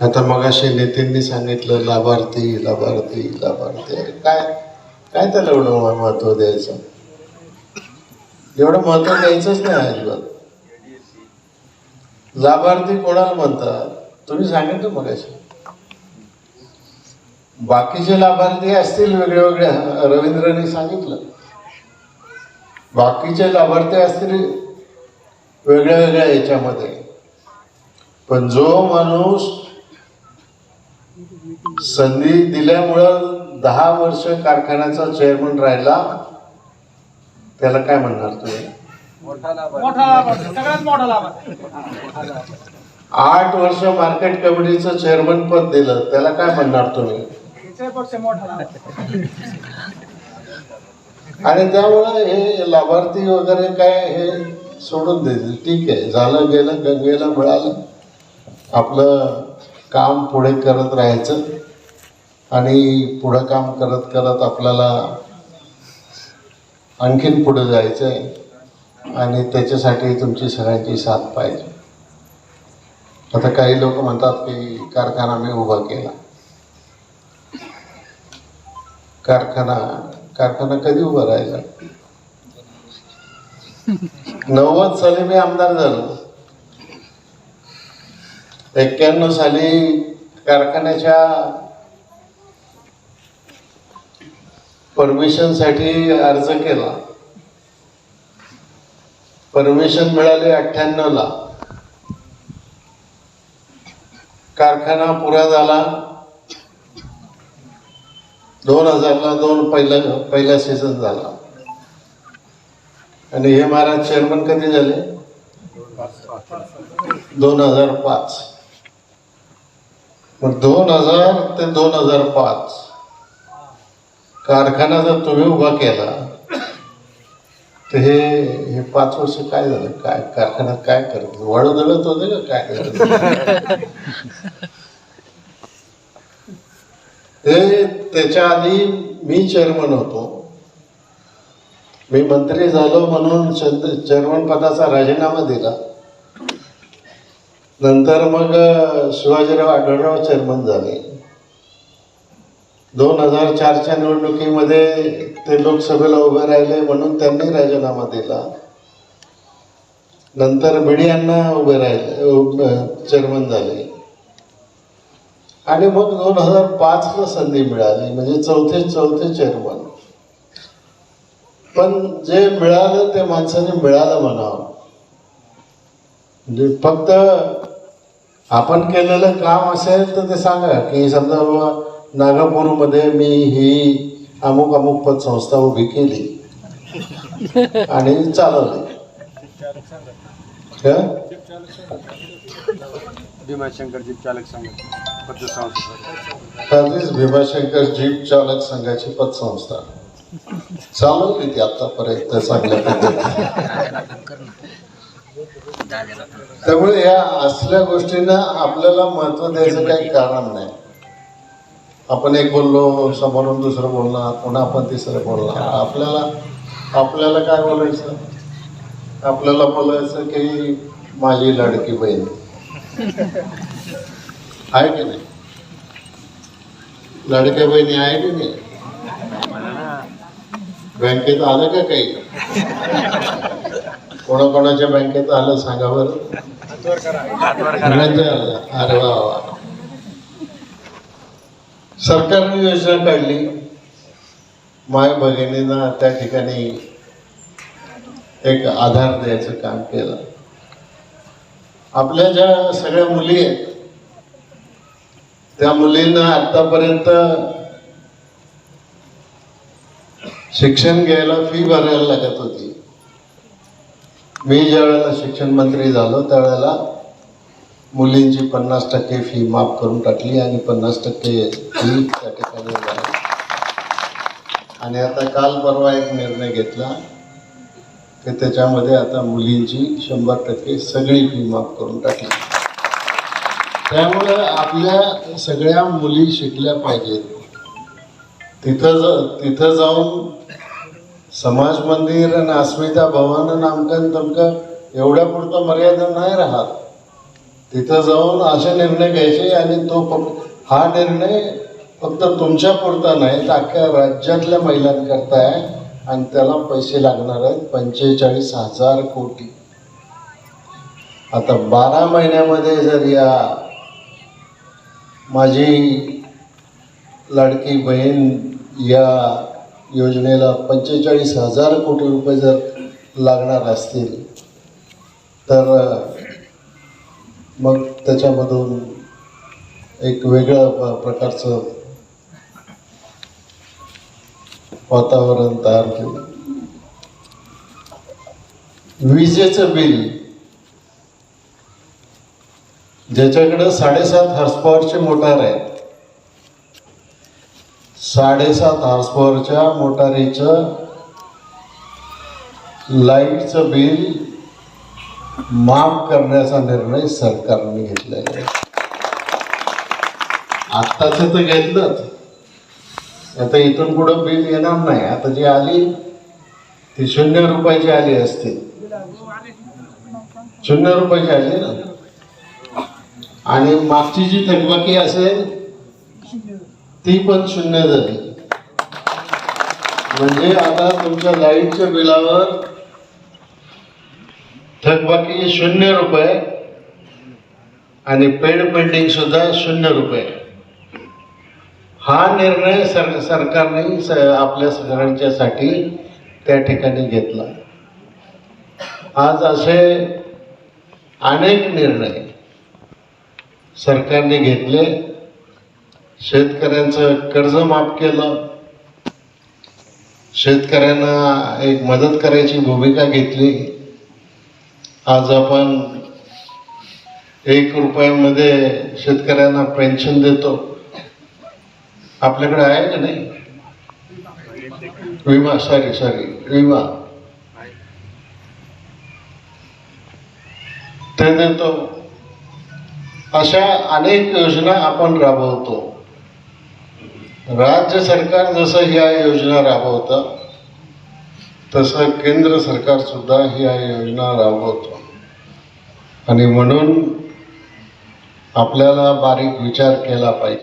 आता मगाशी नेत्यांनी सांगितलं लाभार्थी लाभार्थी लाभार्थी. काय काय त्याला एवढं महत्त्व द्यायचं? एवढं महत्त्व द्यायचंच नाही अजिबात. लाभार्थी कोणाला म्हणतात? तुम्ही सांगितलं मगाशी. बाकीचे लाभार्थी असतील वेगळे वेगळे रवींद्रने सांगितलं. बाकीचे लाभार्थी असतील वेगळ्या वेगळ्या याच्यामध्ये. पण जो माणूस संधी दिल्यामुळं दहा वर्ष कारखान्याचा चेअरमन राहिला. त्याला काय म्हणणार तुम्ही? मोठा लाभ आहे. सगळ्यात मोठा लाभ आहे. आठ वर्ष मार्केट कमिटीचं चेअरमन पद दिलं. त्याला काय म्हणणार तुम्ही? आणि त्यामुळे हे लाभार्थी वगैरे काय हे सोडून देतील. ठीक आहे. झालं गेलं गंगेला मिळालं आपलं काम पुढे करत राहायचं आणि पुढं काम करत करत आपल्याला आणखीन पुढे जायचं आहे आणि त्याच्यासाठी तुमची सगळ्यांची साथ पाहिजे. आता काही लोक म्हणतात की कारखाना मी उभा केला. कारखाना कारखाना कधी उभा राहिला? नव्वद साली मी आमदार झालो. एक्क्याण्णव साली कारखान्याच्या परमिशनसाठी अर्ज केला. परमिशन मिळाली अठ्ठ्याण्णवला कारखाना पुरा झाला. दोन हजारला दोन पहिला पहिला सीझन झाला. आणि हे महाराज चेअरमन कधी झाले? दोन हजार पाच. दोन हजार ते दोन हजार पाच कारखाना जर तुम्ही उभा केला तर हे हे पाच वर्ष काय झालं? काय कारखान्यात काय करत वाळू दळत होते का काय करत ते त्याच्या आधी मी चेअरमन होतो. मी मंत्री झालो म्हणून चेअरमन पदाचा राजीनामा दिला. नंतर मग शिवाजीराव आढळराव चेअरमन झाले. दोन हजार चारच्या निवडणुकीमध्ये ते लोकसभेला उभे राहिले म्हणून त्यांनी राजीनामा दिला. नंतर भिडे यांना उभे राहिले चेअरमन झाले. आणि मग दोन हजार पाचला संधी मिळाली म्हणजे चौथे चौथे चेअरमन. पण जे मिळालं ते माणसाने मिळालं म्हणावं. म्हणजे फक्त आपण केलेलं काम असेल तर ते सांगा. की समजा बाबा नागापूरमध्ये मी ही अमुक अमुक पतसंस्था उभी केली. आणि चालवली? भीमाशंकर जीप चालक संघ पतसंस्था सर्व्हिस भीमाशंकर जीप चालक संघाची पतसंस्था चालवली ती आतापर्यंत चांगल्या त्यामुळे या असल्या गोष्टींना आपल्याला महत्त्व द्यायचं काही कारण नाही. आपण एक बोललो समोरून दुसरं बोलणार पुन्हा आपण तिसरं बोलणार आपल्याला आपल्याला काय बोलायचं? आपल्याला बोलायचं की माझी लाडकी बहीण. आहे की नाही? लाडक्या बहिणी आहे की नाही? बँकेत आलं का काही? कोणाकोणाच्या बँकेत आलं सांगा बरं. अरे वा वा. सरकारने योजना काढली. माय भगिनींना त्या ठिकाणी एक आधार द्यायचं काम केलं. आपल्या ज्या सगळ्या मुली आहेत त्या मुलींना आतापर्यंत शिक्षण घ्यायला फी भरायला लागत होती. मी ज्या वेळेला शिक्षण मंत्री झालो त्यावेळेला मुलींची पन्नास टक्के फी माफ करून टाकली आणि पन्नास टक्के फी त्या ठिकाणी आणि आता काल परवा एक निर्णय घेतला की त्याच्यामध्ये आता मुलींची शंभर टक्के सगळी फी माफ करून टाकली. त्यामुळं आपल्या सगळ्या मुली शिकल्या पाहिजेत. तिथं जा तिथं जाऊन समाज मंदिर आणि अस्मिता भवन नामकन तमकं एवढ्या पुरतं मर्यादा नाही राहत. तिथं जाऊन असे निर्णय घ्यायचे आणि तो फक्त हा निर्णय फक्त तुमच्या पुरता नाही तर अख्ख्या राज्यातल्या महिलांकरता आहे आणि त्याला पैसे लागणार आहेत पंचेचाळीस हजार कोटी. आता बारा महिन्यामध्ये जर या माझी लाडकी बहीण या योजनेला पंचेचाळीस हजार कोटी रुपये जर लागणार असतील तर मग त्याच्यामधून एक वेगळं प्रकारचं वातावरण तयार केलं. विजेचं बिल. ज्याच्याकडे साडेसात हॉर्सपॉवरचे मोटार आहे साडेसात हार्सपॉवरच्या मोटारीचं लाईटचं बिल माफ करण्याचा निर्णय सरकारने घेतलेला आहे. आत्ताच तर घेतलंच. आता इथून पुढं बिल येणार नाही. आता जी आली ती शून्य रुपयाची आली असते. शून्य रुपयाची आली ना? आणि मागची जी थकबाकी असेल ती पण शून्य झाली. म्हणजे आता तुमच्या लाईटच्या बिलावर थकबाकी शून्य रुपये आणि पेड पेंडिंग सुद्धा शून्य रुपये. हा निर्णय सर सरकारने आपल्या सगळ्यांच्यासाठी त्या ठिकाणी घेतला. आज असे अनेक निर्णय सरकारने घेतले. शेतकऱ्यांचं कर्ज माफ केलं. शेतकऱ्यांना एक मदत करायची भूमिका घेतली. आज आपण एक रुपयामध्ये शेतकऱ्यांना पेन्शन देतो. आपल्याकडे आहे का नाही? विमा सॉरी सॉरी विमा. ते देतो. अशा अनेक योजना आपण राबवतो. राज्य सरकार जसं ह्या योजना राबवतं तसं केंद्र सरकार सुद्धा ह्या योजना राबवतो. आणि म्हणून आपल्याला बारीक विचार केला पाहिजे.